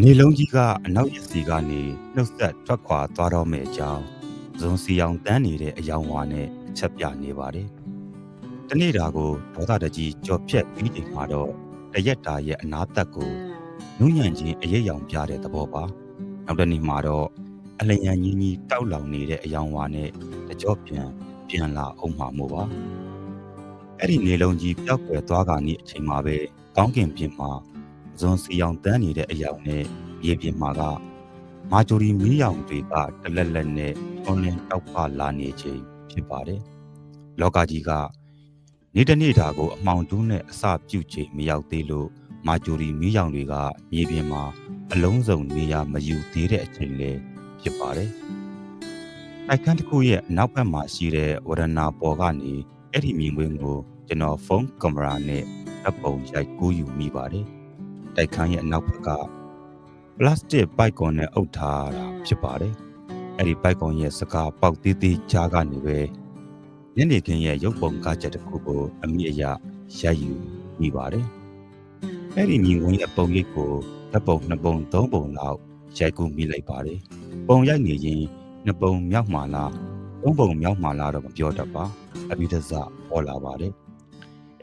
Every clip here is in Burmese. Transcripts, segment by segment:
နေလုံးကြီးကအနောက်ရစီကနေနှုတ်ဆက်ထွက်ခွာသွားတော့မယ့်အကြောင်းဇွန်စီအောင်တန်းနေတဲ့အယောင်ဝါနဲ့အချက်ပြနေပါတယ်။တနေ့တာကိုဒေါသတကြီးကြော်ဖြက်ပြီးချိန်မှာတော့တရက်တာရဲ့အနာသက်ကိုနုညံ့ချင်းအရေးရောင်ပြတဲ့သဘောပါ။နောက်တစ်နေ့မှာတော့အလျံကြီးကြီးတောက်လောင်နေတဲ့အယောင်ဝါနဲ့တကြောပြန်ပြန်လာအောင်မှာမို့ပါ။အဲ့ဒီနေလုံးကြီးပျောက်ကွယ်သွားကနေအချိန်မှာပဲကောင်းကင်ပြင်မှာ ဇွန်စီအောင်တန်းနေတဲ့အယောင်နဲ့ရေပြင်မှာကမာဂျိုရီမီးရောင်တွေကတလက်လက်နဲ့ထွန်းလင်းတောက်ပလာနေခြင်းဖြစ်ပါတယ်။လောကကြီးကနေ့တစ်နေ့တာကိုအမှောင်တူးနဲ့အစပြုတ်ချိန်မရောက်သေးလို့မာဂျိုရီမီးရောင်တွေကမြေပြင်မှာအလုံးစုံနေရာမယူသေးတဲ့အချိန်လေးဖြစ်ပါတယ်။တိုက်ခန်းတစ်ခုရဲ့အနောက်ဘက်မှာရှိတဲ့ဝရဏပေါ်ကနေအဲ့ဒီမြင်ကွင်းကိုကျွန်တော်ဖုန်းကင်မရာနဲ့တပ်ပုံရိုက်ကူးယူမိပါတယ်။ တိုက်ခန်းရဲ့အနောက်ဘက်က ပလတ်စတစ်ပိုက်ကွန်နဲ့အုပ်ထားတာဖြစ်ပါတယ်။အဲ့ဒီပိုက်ကွန်ရဲ့စကားပေါက်သေးသေးကြားကနေပဲညနေခင်းရဲ့ရုပ်ပုံကားချက်တစ်ခုကိုအမိအယရိုက်ယူမိပါတယ်။အဲ့ဒီမြင်ကွင်းရဲ့ပုံရိပ်ကိုတပ်ပုံနှစ်ပုံသုံးပုံလောက်ရိုက်ကူးမိလိုက်ပါတယ်။ပုံရိုက်နေရင်နှစ်ပုံမြောက်မှလားသုံးပုံမြောက်မှလားတော့မပြောတတ်ပါ။အပိဓဇပေါ်လာပါတယ်။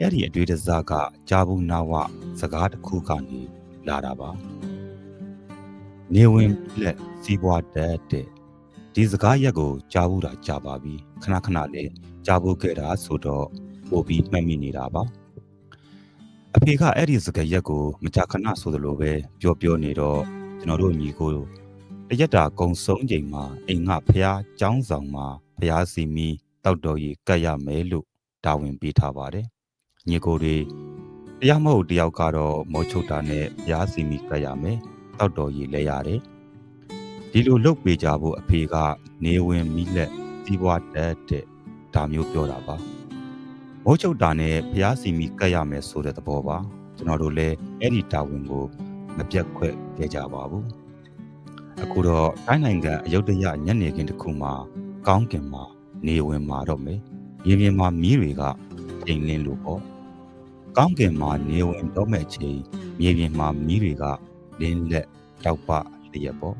အဲ့ဒီအတွေ့အကြကကြာဘူးနာဝစကားတစ်ခုကနေလာတာပါနေဝင်လက်စီးပွားတတ်တဲ့ဒီစကားရက်ကိုကြာဘူးတာကြာပါပြီခဏခဏလေးကြာဘူးခဲ့တာဆိုတော့ပို့ပြီးမှတ်မိနေတာပါအဖေကအဲ့ဒီစကားရက်ကိုမကြာခဏဆိုသလိုပဲပြောပြောနေတော့ကျွန်တော်တို့ညီကိုအရက်တာကုံဆုံးချိန်မှာအိမ်ကဖះចောင်းဆောင်မှာဖះစီမီတောက်တော်ကြီးကတ်ရမယ်လို့တာဝန်ပေးထားပါတယ် ညီကိုတွေတရားမဟုတ်တယောက်ကတော့မောချုပ်တာနဲ့ဖះစီမီကတ်ရမယ်တောက်တော်ကြီးလဲရတယ်ဒီလိုလုတ်ပေးကြဖို့အဖေကနေဝင်မိလက်စီးပွားတက်တဲ့ဒါမျိုးပြောတာပါမိုးချုပ်တာနဲ့ဖျားစီမီကတ်ရမယ်ဆိုတဲ့သဘောပါကျွန်တော်တို့လည်းအဲ့ဒီတာဝန်ကိုမပြတ်ခွက်ခဲ့ကြပါဘူးအခုတော့တိုင်းနိုင်ငံအယုဒ္ဓယညနေခင်းတစ်ခုမှာကောင်းကင်မှာနေဝင်มาတော့မယ်မြေပြင်မှာမီးတွေကချိန်လင်းလို့ပေါ့ ကောင်းကင်မှာနေဝင်တော့မဲ့ချိန်မြေပြင်မှာမီးတွေကလင်းလက်တောက်ပလျက်ပေါ့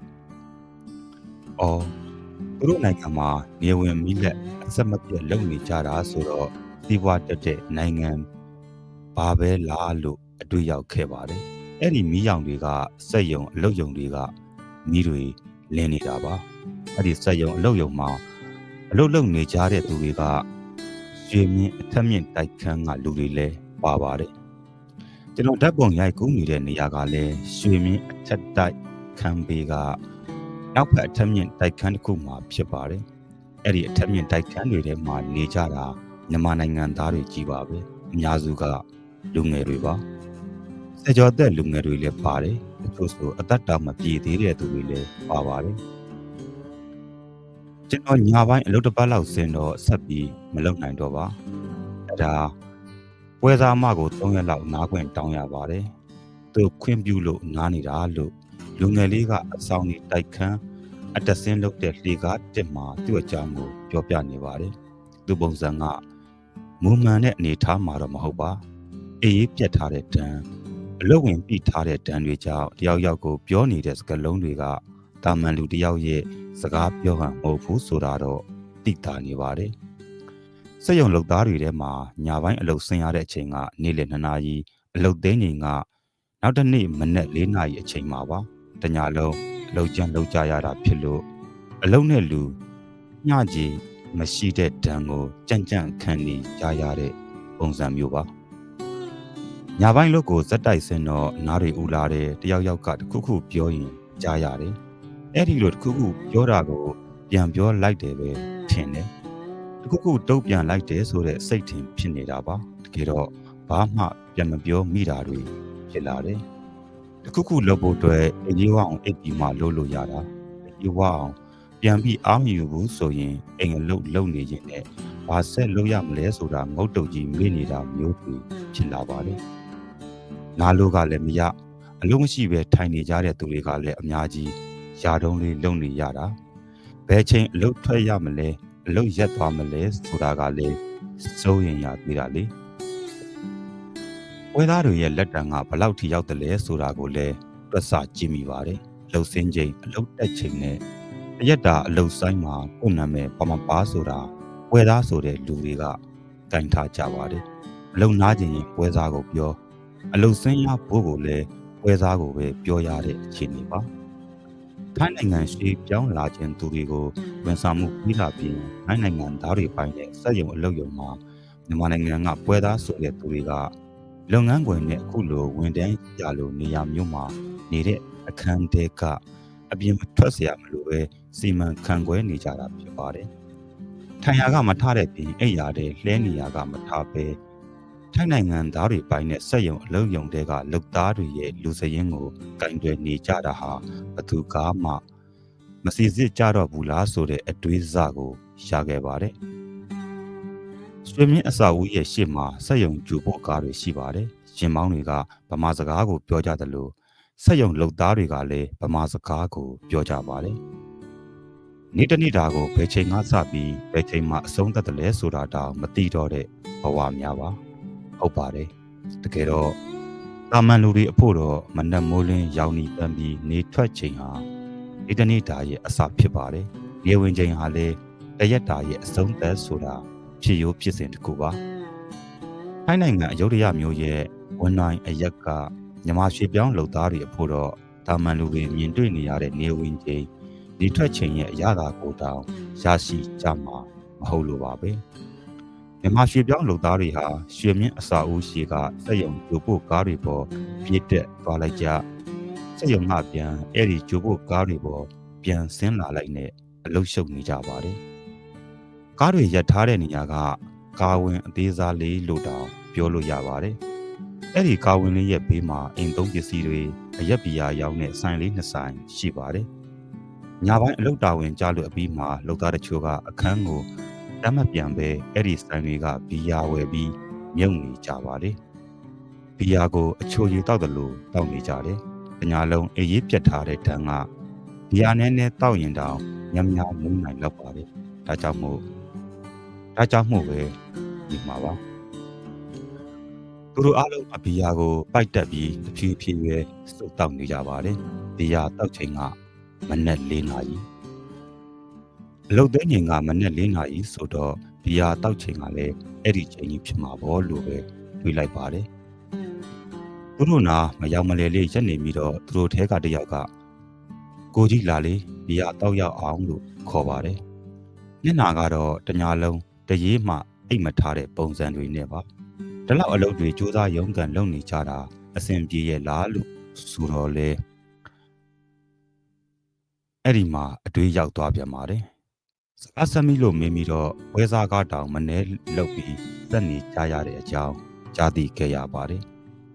။အော်သူတို့နိုင်ငံမှာနေဝင်မိလက်အဆက်မပြတ်လုပ်နေကြတာဆိုတော့စီးပွားတက်တဲ့နိုင်ငံဘာပဲလားလို့အတွေ့ရောက်ခဲ့ပါတယ်။အဲ့ဒီမီးရောင်တွေကစက်ယုံအလုတ်ယုံတွေကမီးတွေလင်းနေတာပါ။အဲ့ဒီစက်ယုံအလုတ်ယုံမှာအလုတ်လုံနေကြတဲ့သူတွေကရွှေမြင့်အထက်မြင့်တိုက်ခန်းကလူတွေလည်း ပါပါတယ်ကျွန်တော်ဓာတ်ပုံရိုက်ကူးနေတဲ့နေရာကလည်းရွှေမြင့်အထက်တိုက်ခန်းဘေးကနောက်ဖက်အထက်မြင့်တိုက်ခန်းတစ်ခုမှာဖြစ်ပါတယ်။အဲ့ဒီအထက်မြင့်တိုက်ခန်းတွေထဲမှာနေကြတာမြန်မာနိုင်ငံသားတွေကြီးပါပဲ။အများစုကလူငယ်တွေပါ။စေကျော်သက်လူငယ်တွေလည်းပါတယ်။တချို့ဆိုအသက်တာမပြေသေးတဲ့သူတွေလည်းပါပါတယ်။ကျွန်တော်ညာပိုင်းအလုပ်တစ်ပတ်လောက်ဆင်းတော့ဆက်ပြီးမလုပ်နိုင်တော့ပါ။အဲ့ဒါ ပွဲစားမကို3ရက်လောက်နားခွင့်တောင်းရပါတယ်။သူခွင့်ပြုလို့နားနေတာလို့လူငယ်လေးကအဆောင်ကြီးတိုက်ခန်းအတဆင်းလုပ်တဲ့လေကားတစ်မှာသူ့အကြောင်းကိုပြောပြနေပါတယ်။သူပုံစံကမူမှန်တဲ့အနေထားမှာတော့မဟုတ်ပါ။အေးပြတ်ထားတဲ့တန်းအလုတ်ဝင်ပြီးထားတဲ့တန်းတွေကြောင့်တယောက်ယောက်ကိုပြောနေတဲ့စကားလုံးတွေကတာမန်လူတယောက်ရဲ့စကားပြောဟန်မဟုတ်ဘူးဆိုတာတော့သိတာနေပါတယ်။ စက်ရုံလုပ်သားတွေထဲမှာညာပိုင်းအလုပ်ဆင်းရတဲ့အချိန်ကနေ့လယ်2နာရီအလုပ်သိမ်းချိန်ကနောက်တစ်နေ့မနက်4နာရီအချိန်မှာပါတညာလုံးအလုပ်ကြမ်းလုပ်ကြရတာဖြစ်လို့အလုပ်နဲ့လူညကြီးမရှိတဲ့ဒဏ်ကိုကြံ့ကြံ့ခံနေကြရတဲ့ပုံစံမျိုးပါညာပိုင်းလို့ကိုဇက်တိုက်စင်တော့နားတွေဥလာတယ်တယောက်ယောက်ကတခုခုပြောရင်ကြားရတယ်အဲ့ဒီလိုတခုခုပြောတာကိုပြန်ပြောလိုက်တယ်ပဲထင်တယ်တ ခုခုတုတ်ပြန်လိုက်တယ်ဆိုတဲ့စိတ်ထင်ဖြစ်နေတာပါတကယ်တော့ဘာမှပြန်မပြောမိတာတွေဖြစ်လာတယ်တခုခုလုပ်ဖို့အတွက်အရေးဝအောင်အိပ်ပြီးမှလုပ်လို့ရတာအရေးဝအောင်ပြန်ပြီးအားမယူဘူးဆိုရင်အိမ်အလုပ်လုပ်နေခြင်းနဲ့ဘာဆက်လုပ်ရမလဲဆိုတာငုတ်တုတ်ကြီးမေ့နေတာမျိုးတွေဖြစ်လာပါတယ်နားလို့ကလည်းမရအလုံးမရှိပဲထိုင်နေကြတဲ့သူတွေကလည်းအများကြီးယာတုံးလေးလုံနေရတာဘယ်ချိန်အလုပ်ထွက်ရမလဲ အလုပ်ရက်သွားမလဲဆိုတာကလည်းစိုးရင်ရသေးတာလေဝဲသားတွေရဲ့လက်တံကဘလောက်ထိရောက်တယ်လဲဆိုတာကိုလည်းတွက်ဆကြည့်မိပါတယ်လှုပ်စင်းချိန်အလုတ်တက်ချိန်နဲ့တရက်တာအလုတ်ဆိုင်မှာကိုယ်နာမည်ပမပါဆိုတာပွဲသားဆိုတဲ့လူတွေကကင်ထားကြပါတယ်အလုံနာခြင်းရင်ပွဲစားကိုပြောအလုတ်စင်းရဘိုးကိုလည်းပွဲစားကိုပဲပြောရတဲ့အခြေအနေပါ ထိုင်းနိုင်ငံရှိပြောင်းလာခြင်းသူတွေကိုဝန်ဆောင်မှုပြီးလာပြီးထိုင်းနိုင်ငံသားတွေပိုင်းတဲ့စက်ရုံအလုပ်ရုံမှာမြန်မာနိုင်ငံကပွဲသားဆိုတဲ့သူတွေကလုပ်ငန်းခွင်နဲ့အခုလိုဝန်တန်းရလို့နေရာမျိုးမှာနေတဲ့အခန်းတဲကအပြင်မထွက်เสียမလို့ပဲစီမံခန့်ခွဲနေကြတာဖြစ်ပါတယ်။ထိုင်ရာကမထတဲ့ပြင်အိယာတဲ့လှဲနေရာကမထပဲ ထိုင်းနိုင်ငံသားတွေပိုင်းနဲ့စက်ရုံအလုပ်ရုံတွေကလုပ်သားတွေရဲ့လူစရင်ကိုကင်တွယ်နေကြတာဟာဘသူကားမှမစီစစ်ကြတော့ဘူးလားဆိုတဲ့အတွေးစကိုရှာခဲ့ပါတယ်။ဆွေမြင့်အစာဦးရဲ့ရှေ့မှာစက်ရုံကျူဖို့ကားတွေရှိပါတယ်။ရှင်မောင်းတွေကဗမာစကားကိုပြောကြတယ်လို့စက်ရုံလုပ်သားတွေကလည်းဗမာစကားကိုပြောကြပါတယ်။နေ့တနေ့တာကိုဘယ်ချိန်ကစပြီးဘယ်ချိန်မှအဆုံးသတ်တယ်လဲဆိုတာတောင်မသိတော့တဲ့ဘဝများပါ။ ဟုတ်ပါတယ်။တကယ်တော့တာမန်လူတွေအဖို့တော့မနက်မိုးလင်းရောင်နီပန်းပြီးနေထွက်ချိန်ဟာနေ့တနေ့တာရဲ့အစဖြစ်ပါတယ်။နေဝင်ချိန်ဟာလည်းတရက်တာရဲ့အဆုံးသတ်ဆိုတာဖြစ်ရိုးဖြစ်စဉ်တစ်ခုပါ။ထိုင်းနိုင်ငံအယုဒ္ဓယမျိုးရဲ့ဝန်နိုင်အရက်ကမြမရွှေပြောင်းလှုပ်သားတွေအဖို့တော့တာမန်လူတွေမြင်တွေ့နေရတဲ့နေဝင်ချိန်ဒီထွက်ချိန်ရဲ့အရသာကိုတောင်ရရှိကြမှာမဟုတ်လို့ပါပဲ မြမရွှေပြောင်းလှုပ်သားတွေဟာရွှေမြင့်အစာအုပ်ရှိကစက်ရုံဂျိုပို့ကားတွေပေါ်ပြည့်တက်သွားလိုက်ကြစက်ရုံကပြန်အဲ့ဒီဂျိုပို့ကားတွေပေါ်ပြန်ဆင်းလာလိုက်နဲ့အလုရှုပ်နေကြပါတယ်ကားတွေရပ်ထားတဲ့နေရာကကာဝင်အသေးစားလေးလို့တောင်ပြောလို့ရပါတယ်အဲ့ဒီကာဝင်လေးရဲ့ဘေးမှာအိမ်သုံးပစ္စည်းတွေအရက်ဘီယာရောင်းတဲ့ဆိုင်လေးနှစ်ဆိုင်ရှိပါတယ်။ညပိုင်းအလုပ်တာဝန်ကြလို့အပြီးမှာလုပ်သားတချို့ကအခန်းကို တမ်းမပြန်ပဲအဲ့ဒီဆိုင်တွေကဘီယာဝယ်ပြီးမြုပ်နေကြပါတယ်။ဘီယာကိုအချိုရည်တောက်တယ်လို့တောက်နေကြတယ်။တညာလုံးအေးရေးပြတ်ထားတဲ့တန်းကဘီယာနဲ့နဲ့တောက်ရင်တောင်ညံ့ညောင်းမုန်းနိုင်တော့ပါတယ်။ဒါကြောင့်မို့ဒါကြောင့်မို့ပဲဒီမှာပါ။သူတို့အားလုံးအဘီယာကိုပိုက်တက်ပြီးတဖြည်းဖြည်းပဲစုပ်တောက်နေကြပါတယ်။ဘီယာတောက်ချိန်ကမနက်၄နာရီ အလုတ်သိမ်းချိန်ကမနက်၄နာရီဆိုတော့ဘီယာတောက်ချိန်ကလည်းအဲ့ဒီချိန်ကြီးဖြစ်မှာပေါ့လို့ပဲတွေးလိုက်ပါတယ်။သူတို့နာမရောက်မလဲလေးရက်နေပြီးတော့သူတို့ထဲကတယောက်ကကိုကြီးလာလေဘီယာတောက်ရောက်အောင်လို့ခေါ်ပါတယ်။မျက်နာကတော့တညာလုံးတရေမှအိတ်မထားတဲ့ပုံစံတွေနဲ့ပါ။ဒီလောက်အလုပ်တွေစူးစမ်းရုန်းကန်လုပ်နေကြတာအဆင်ပြေရဲ့လားလို့ဆိုတော့လေအဲ့ဒီမှာအတွေးရောက်သွားပြန်ပါတယ် စကားဆက်မိလို့မင်းပြီးတော့ဝဲစားကားတောင်မနှဲလောက်ပြီးစက်နေကြရတဲ့အကြောင်းကြားသိခဲ့ရပါတယ်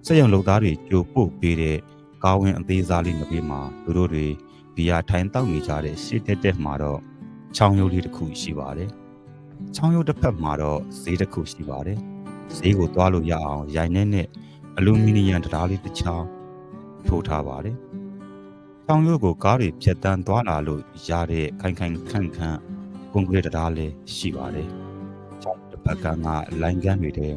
စက်ရုံလုပ်သားတွေကြိုပို့ပေးတဲ့ကားဝင်အသေးစားလေးတစ်ပြေးမှာသူတို့တွေဘီယာထိုင်တောက်နေကြတဲ့ရှေ့တက်တက်မှာတော့ချောင်းရိုးလေးတစ်ခုရှိပါတယ်ချောင်းရိုးတစ်ဖက်မှာတော့ဈေးတစ်ခုရှိပါတယ်ဈေးကိုသွားလို့ရအောင်ရိုင်နဲ့နဲ့အလူမီနီယံတရားလေးတစ်ချောင်းထိုးထားပါတယ်။တောင်ရိုးကိုကားတွေဖြတ်တန်းသွားလာလို့ရတဲ့ခိုင်ခိုင်ခန့်ခန့် ကွန်ကရစ်တရားလေးရှိပါတယ်။ချောင်းတစ်ဖက်ကကလိုင်းကန်းတွေတဲ့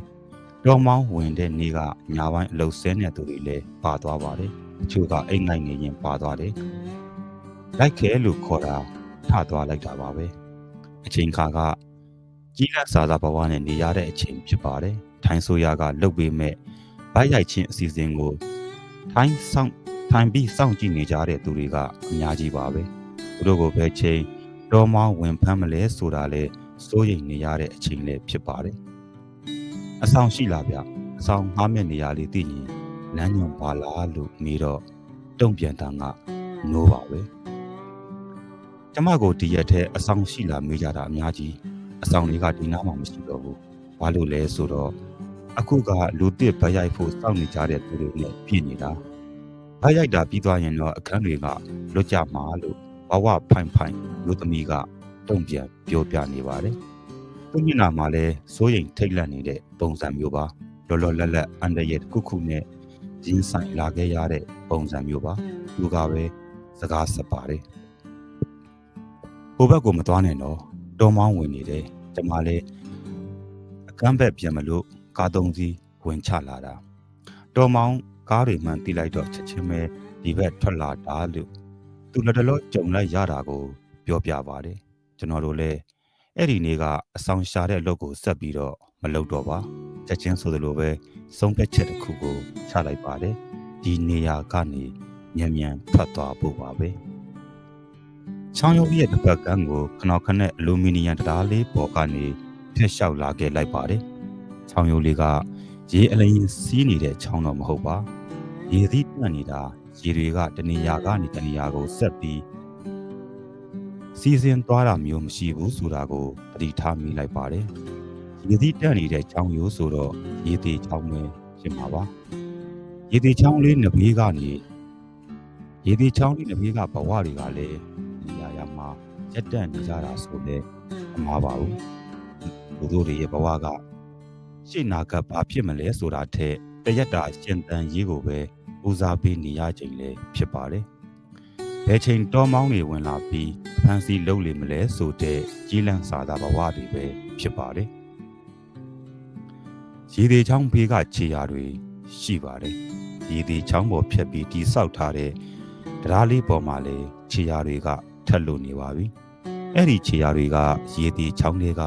တော်မောင်းဝင်တဲ့နေ့ကညာပိုင်းအလုဆဲတဲ့သူတွေလည်းပါသွားပါတယ်။အချို့ကအိမ်ငိုက်နေရင်ပါသွားတယ်။လိုက်ခဲလို့ခေါ်တာထသွားလိုက်တာပါပဲ။အချိန်ခါကကြီးလက်စာစာဘဝနဲ့နေရတဲ့အချိန်ဖြစ်ပါတယ်။ထိုင်းဆိုရကလုပ်ပေးမဲ့ဗိုက်ရိုက်ချင်းအစီအစဉ်ကိုထိုင်းဆောင်ထိုင်ပြီးစောင့်ကြည့်နေကြတဲ့သူတွေကအများကြီးပါပဲ။သူတို့ကိုပဲချိန် တော်မောင်းဝင်ဖမ်းမလဲဆိုတာလဲစိုးရိမ်နေရတဲ့အချိန်လည်းဖြစ်ပါတယ်။အဆောင်ရှိလားဗျ။အဆောင်ငှားမြက်နေရလေးသိရင်လမ်းညွန်ပါလားလို့မေးတော့တုံ့ပြန်တာကနိုးပါပဲ။ကျမကိုဒီရက်ထဲအဆောင်ရှိလားမေးကြတာအများကြီး။အဆောင်တွေကဒီနားမှာမရှိတော့ဘူး။ဘာလို့လဲဆိုတော့အခုကလူတစ်ဗရိုက်ဖို့စောင့်နေကြတဲ့သူတွေနဲ့ပြည့်နေတာ။ဗရိုက်တာပြီးသွားရင်တော့အခန်းတွေကလွတ်ကြမှာလို့ ဘဝဖိုင်ဖိုင်လူသမီးကတုံ့ပြန်ပြောပြနေပါတယ်။သူမျက်နှာမှာလည်းစိုးရိမ်ထိတ်လန့်နေတဲ့ပုံစံမျိုးပါ။လောလောလတ်လတ်အန်တရဲ့ခုခုနဲ့ရင်းဆိုင်လာခဲ့ရတဲ့ပုံစံမျိုးပါ။သူကပဲစကားဆက်ပါတယ်။ဟိုဘက်ကိုမသွားနဲ့တော့တော်မောင်းဝင်နေတယ်ကျမလည်းအကန့်ဘက်ပြန်မလို့ကားသုံးစီးဝင်ချလာတာတော်မောင်းကားတွေမှန်တိလိုက်တော့ချက်ချင်းပဲဒီဘက်ထွက်လာတာလို့ သူလက်တလောကြုံလိုက်ရတာကို ပြောပြပါတယ်ကျွန်တော်တို့လည်းအဲ့ဒီနေ့ကအဆောင်ရှာတဲ့အလုပ်ကိုဆက်ပြီးတော့မလုပ်တော့ပါချက်ချင်းဆိုသလိုပဲဆုံးဖြတ်ချက်တစ်ခုကိုချလိုက်ပါတယ်ဒီနေရာကနေမြန်မြန်ထွက်သွားဖို့ပါပဲချောင်းရုပ်ရဲ့တစ်ပတ်ကန်းကိုခနောက်ခနဲ့အလူမီနီယံတရားလေးပေါ်ကနေဖျက်လျှောက်လာခဲ့လိုက်ပါတယ်ချောင်းရုပ်လေးကရေအလင်းစီးနေတဲ့ချောင်းတော့မဟုတ်ပါရေသီးတက်နေတာ ရေတွေကတနေရာကနေတနေရာကိုဆက်ပြီးစီစဉ်သွားတာမျိုးမရှိဘူးဆိုတာကိုသတိထားမိလိုက်ပါတယ်။ရေသီးတက်နေတဲ့ချောင်းရိုးဆိုတော့ရေသေးချောင်းပဲဖြစ်မှာပါ။ရေသေးချောင်းလေးနှစ်ဘေးကနေရေသေးချောင်းလေးနှစ်ဘေးကဘဝတွေကလည်းနေရာရာမှာရက်တက်နေကြတာဆိုလည်းအမှားပါဘူး။လူတို့တွေရဲ့ဘဝကရှေ့နာကဘာဖြစ်မလဲဆိုတာထက်တရက်တာရှင်တန်ရေးကိုပဲ ဦးစားပေးနေရခြင်းလည်းဖြစ်ပါတယ်။ဘယ်ချိန်တော်မောင်းတွေဝင်လာပြီးဖန်စီလုံးလိမ့်မလဲဆိုတဲ့ကြီးလန့်စာသာဘဝတွေပဲဖြစ်ပါတယ်။ရေသေးချောင်းဘေးကခြေရာတွေရှိပါတယ်။ရေသေးချောင်းပေါ်ဖြတ်ပြီးတိဆောက်ထားတဲ့တရားလေးပေါ်မှာလည်းခြေရာတွေကထက်လို့နေပါပြီ။အဲ့ဒီခြေရာတွေကရေသေးချောင်းတွေက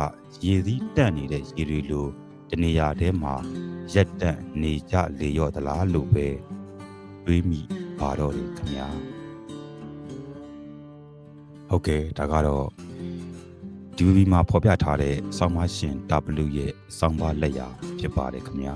ရေသီးတက်နေတဲ့ရေတွေလိုတနေရာထဲမှာရက်တက်နေကြလေရော့သလားလို့ပဲ တွေးမိပါတော့တယ်ခင်ဗျာဟုတ်ကဲ့ဒါကတော့ DVB မှာဖော်ပြထားတဲ့ဆောင်းမရှင် W ရဲ့ဆောင်းပါလက်ရာဖြစ်ပါတယ်ခင်ဗျာ